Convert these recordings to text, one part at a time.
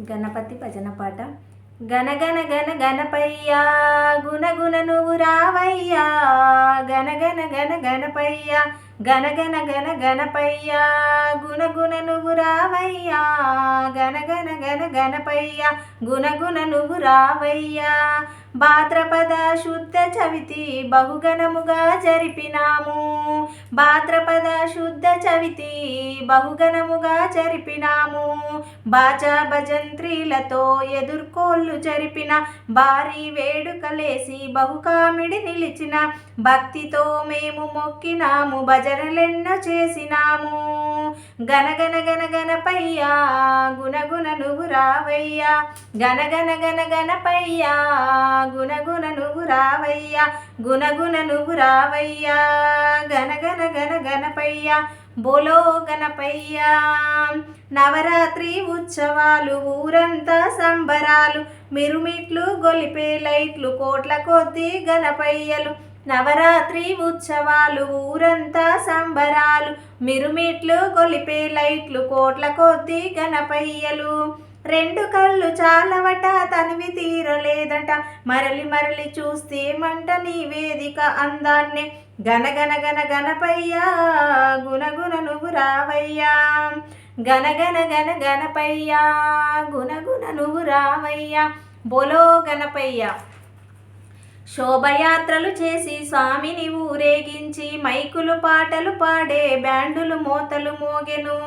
గణపతి భజన పాట. గనగన గన గణపయ్యా గుణగుణ నువ్వు రావయ్యా. గనగన గన గణపయ్యా గనగన గన గణపయ్యా గుణగుణ నువ్వు రావయ్యా. గనగన గన గణపయ్యా గుణగుణ నువ్వు రావయ్యా. భాద్రపద శుద్ధ చవితి బహుగణముగా జరిపినాము. భాద్రపద శుద్ధ చవితి బహుగణముగా జరిపినాము. బాజా భజంత్రీలతో ఎదుర్కోళ్ళు జరిపిన భారీ వేడుకలేసి బహుకామిడి నిలిచిన భక్తితో మేము మొక్కినాము భజనలెన్నో చేసినాము. గనగన గన గణపయ్యా గుణగుణ నువ్వు రావయ్యా. గనగన గనగనపయ్యా గుణగుణ నువ్వు రావయ్యా. గుణగుణ నువ్వు రావయ్యా. గనగన గనగనపయ్యా బోలో గణపయ్యా నవరాత్రి ఉత్సవాలు ఊరంతా సంబరాలు మిరుమిట్లు గొలిపే లైట్లు కోట్ల కొద్ది గణపయ్యలు నవరాత్రి ఉత్సవాలు ఊరంతా సంబరాలు మిరుమిట్లు గొలిపే లైట్లు కోట్ల కొద్ది గణపయ్యలు రెండు కళ్ళు చాలవట తనివి తీరలేదట. మరలి మరలి చూస్తే మంట నీ వేదిక అందాన్నే. గనగన గన గణపయ్యా గుణగుణ నువ్వు రావయ్యా. గనగన గన గణపయ్యా గుణగుణ నువ్వు రావయ్యా. బోలో గణపయ్యా. శోభయాత్రలు చేసి స్వామిని ఊరేగించి మైకులు పాటలు పాడే బ్యాండులు మోతలు మోగెను.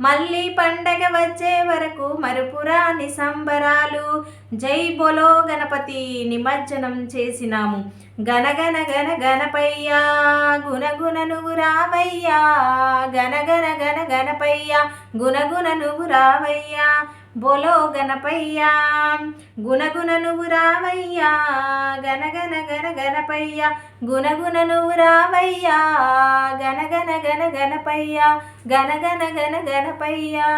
మళ్ళీ పండగ వచ్చే వరకు మరుపురాని సంబరాలు. జై బొలో గణపతి నిమజ్జనం చేసినాము. గనగన గన గణపయ్యా గుణగుణ నువ్వు రావయ్యా గనగన గన గణపయ్యా గుణగుణ నువ్వు రావయ్యా బోలో గణపయ్యా. గుణగుణ నువ్వు రావయ్యా గనగన గన గణపయ్యా. గుణగుణ నువ్వు రావయ్యా గనగన గన గణపయ్యా గనగన గన గణపయ్యా.